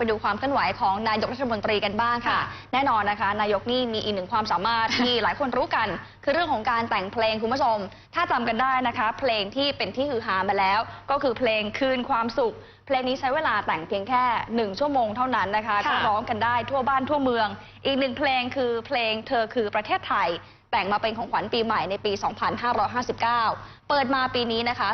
ไปดูความเคลื่อนไหวของนายกรัฐมนตรีกันบ้างค่ะค่ะ แน่นอนนะคะ นายกนี่มีอีกหนึ่งความสามารถที่หลายคนรู้กัน คือเรื่องของการแต่งเพลงคุณผู้ชม ถ้าจำกันได้นะคะ เพลงที่เป็นที่ฮือฮามาแล้ว ก็คือเพลงคืนความสุขเพลงนี้ใช้เวลาแต่งเพียงแค่หนึ่งชั่วโมงเท่านั้นนะคะค่ะก็ร้องกันได้ทั่วบ้านทั่วเมือง อีกหนึ่งเพลงคือเพลงเธอคือประเทศไทย แต่งมาเป็นของขวัญปีใหม่ในปี 2559 เปิดมาปีนี้นะคะ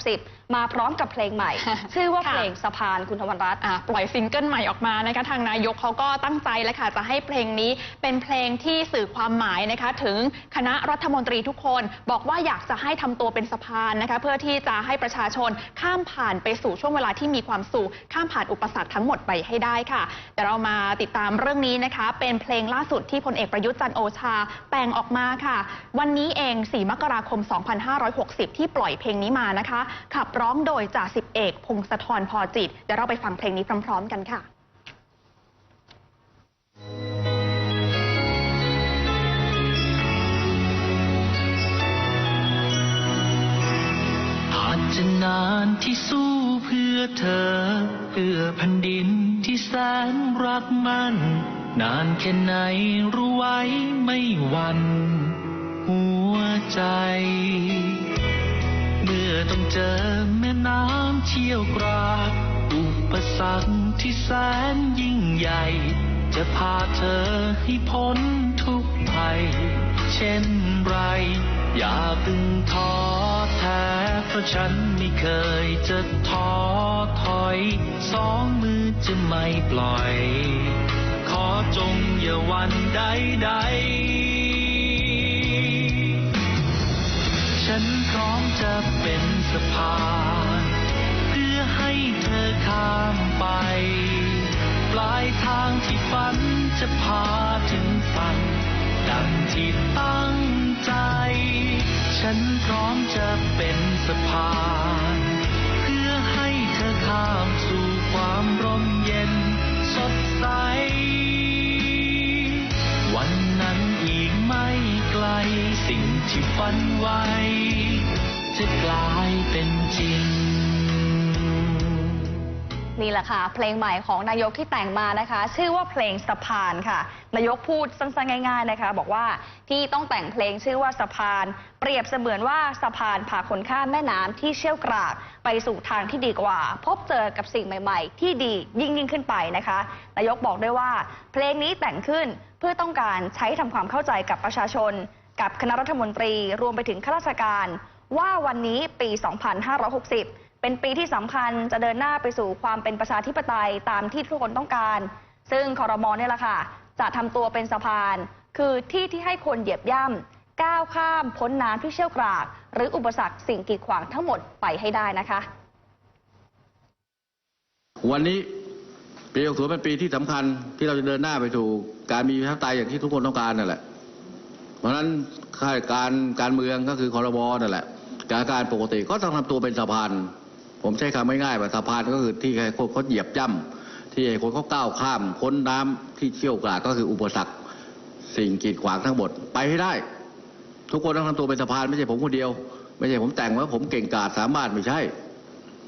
2560 มาพร้อมกับเพลงใหม่ ชื่อว่าค่ะเพลงสะพานคุณธวรรัตน์อะปล่อยซิงเกิลใหม่ออกมานะคะทางนายกเขาก็ตั้งใจแล้วค่ะจะให้เพลงนี้เป็นเพลงที่สื่อความหมายนะคะถึงคณะรัฐมนตรีทุกคน บอกว่าอยากจะให้ทำตัวเป็นสะพานนะคะเพื่อที่จะให้ประชาชนข้ามผ่านไปสู่ช่วงเวลาที่มีความสุขข้ามผ่านอุปสรรคทั้งหมดไปให้ได้ค่ะแต่เรามาติดตามเรื่องนี้นะคะ เป็นเพลงล่าสุดที่พลเอกประยุทธ์จันโอชา แต่งออกมาค่ะ วันนี้เอง 4 มกราคม 2560 ที่ปล่อยเพลงนี้มานะคะ ขับร้องโดยจ่าสิบเอก พงศธรพอจิตเดี๋ยวเราไปฟังเพลงนี้พร้อม ๆ กันค่ะอาจจะนานที่สู้ อเธอเพื่อแผ่นดินที่แสนรักมัน นานแค่ไหนรู้ไว้ไม่วันหัวใจ เมื่อต้องเจอแม่น้ำเชี่ยวกรากอุปสรรคที่แสนยิ่งใหญ่ จะพาเธอให้พ้นทุกภัย เช่นไร อย่าเพึ่งท้อแท้ เพราะฉันไม่เคยจะท้อถอย สองมือจะไม่ปล่อย ขอจงอย่าวันใดใดฉันพร้อมจะเป็นสะพานเพื่อให้เธอข้ามไป ปลายทางที่ฝันจะพาถึงฝัน ดังที่ตั้งใจ ฉันพร้อมจะเป็น สะพาน เพื่อให้เธอข้ามสู่ความร่มเย็นสดใส วันนั้นอีกไม่ไกล สิ่งที่ฝันไว้ จะกลายเป็นจริง นี่แหละค่ะ เพลงใหม่ของนายกที่แต่งมานะคะ ชื่อว่าเพลงสะพานค่ะ นายกพูดสั้นๆง่าย ๆนะคะ บอกว่าที่ต้องแต่งเพลงชื่อว่าสะพาน เปรียบเสมือนว่าสะพานพาคนข้ามแม่น้ำที่เชี่ยวกรากไปสู่ทางที่ดีกว่า พบเจอกับสิ่งใหม่ ๆ ที่ดียิ่งยิ่งขึ้นไปนะคะ นายกบอกด้วยว่า เพลงนี้แต่งขึ้นเพื่อต้องการใช้ทำความเข้าใจกับประชาชน กับคณะรัฐมนตรีรวมไปถึงข้าราชการ ว่าวันนี้ปี 2560 เป็นปีที่สำคัญจะเดินหน้าไปสู่ความเป็นประชาธิปไตยตามที่ทุกคนต้องการ ซึ่งคอรมอเนี่ยแหละค่ะ จะทำตัวเป็นสะพาน คือที่ที่ให้คนเหยียบย่ำก้าวข้ามพ้นน้ำที่เชี่ยวกราก หรืออุปสรรคสิ่งกีดขวางทั้งหมดไปให้ได้นะคะ วันนี้ปี60เป็นปีที่สำคัญที่เราจะเดินหน้าไปสู่การมีประชาธิปไตยอย่างที่ทุกคนต้องการนั่นแหละ เพราะฉะนั้นการการเมืองก็คือคอรบนั่นแหละการการปกติก็ต้องทำตัวเป็นสะพาน ผมใช้คำง่ายๆว่าสะพานก็คือที่ให้คนเขาเหยียบย่ำที่ให้คนเขาก้าวข้ามพ้นน้ำที่เชี่ยวกรากก็คืออุปสรรค สิ่งกีดขวางทั้งหมดไปให้ได้ ทุกคนต้องทำตัวเป็นสะพานไม่ใช่ผมคนเดียว ไม่ใช่ผมแต่งว่าผมเก่งกาจสามารถไม่ใช่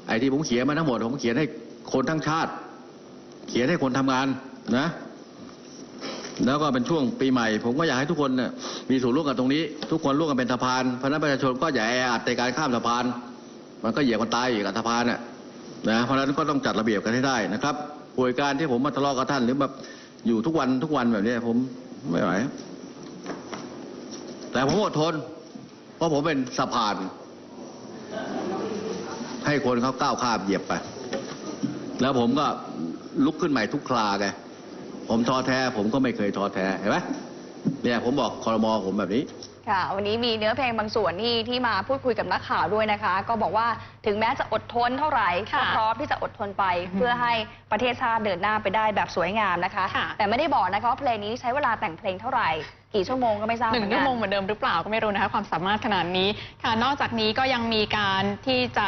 ไอ้ที่ผมเขียนมาทั้งหมดผมเขียนให้คนทั้งชาติ เขียนให้คนทำงานนะ แล้วก็เป็นช่วงปีใหม่ ผมก็อยากให้ทุกคนเนี่ยมีส่วนร่วมกันตรงนี้ ทุกคนร่วมกันเป็นสะพานเพราะนั้นประชาชนก็อย่าแออัดในการข้ามสะพาน มันก็เหยียบกันตายอีกกับสะพานน่ะนะเพราะฉะนั้นก็ต้องจัดระเบียบกันให้ได้นะครับป่วยการที่ผมมาทะเลาะกับท่านหรือแบบอยู่ทุกวันทุกวันแบบนี้ผมไม่ไหวแต่ผมอดทน เพราะผมเป็นสะพาน ให้คนเขาก้าวข้ามเหยียบไป แล้วผมก็ลุกขึ้นใหม่ทุกคราไงผมท้อแท้ ผมก็ไม่เคยท้อแท้เห็นไหมเนี่ยผมบอกคอรมอผมแบบนี้ ค่ะ วันนี้มีเนื้อเพลงบางส่วนที่ที่มาพูดคุยกับนักข่าวด้วยนะคะ ก็บอกว่าถึงแม้จะอดทนเท่าไหร่ก็ค่ะพร้อมที่จะอดทนไป เพื่อให้ประเทศชาติเดินหน้าไปได้แบบสวยงามนะคะ ค่ะ แต่ไม่ได้บอกนะคะว่าเพลงนี้ใช้เวลาแต่งเพลงเท่าไหร่ กี่ชั่วโมงก็ไม่ทราบหนึ่งเมือชั่กัวโมงเหมือนเดิมหรือเปล่าก็ไม่รู้นะคะความสามารถขนาดนี้ค่ะนอกจากนี้ก็ยังมีการที่จะ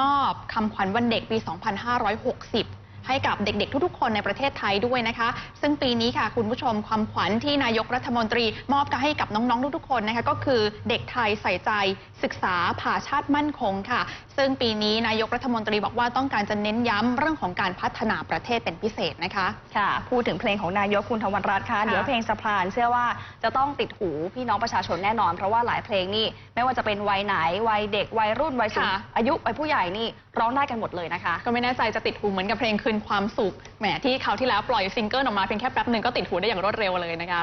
มอบคำขวัญวันเด็กปี 2560 ให้กับเด็กๆ ทุกๆ คนในประเทศไทยด้วยนะคะ ซึ่งปีนี้ค่ะคุณผู้ชมความขวัญที่นายกรัฐมนตรีมอบให้กับน้องๆ ทุกๆ คนนะคะก็คือเด็กไทยใส่ใจศึกษาผ่าชาติมั่นคงค่ะซึ่งปีนี้นายกรัฐมนตรีบอกว่าต้องการจะเน้นย้ำเรื่องของการพัฒนาประเทศเป็นพิเศษนะคะ ค่ะ พูดถึงเพลงของนายกคุณธวรรณรัตน์ค่ะเดี๋ยวเพลงสะพานเชื่อว่าจะต้องติดหูพี่น้องประชาชนแน่นอน เพราะว่าหลายเพลงนี่ไม่ว่าจะเป็นวัยไหนวัยเด็กวัยรุ่นวัยสูงค่ะ อายุวัยผู้ใหญ่นี่ร้องได้กันหมดเลยนะคะ ก็ไม่แน่ใจจะติดหูเหมือนกับเพลงคืนความสุขแหมที่คราวที่แล้วปล่อยซิงเกิลออกมาเพียงแค่แป๊บหนึ่งก็ติดหูได้อย่างรวดเร็วเลยนะคะ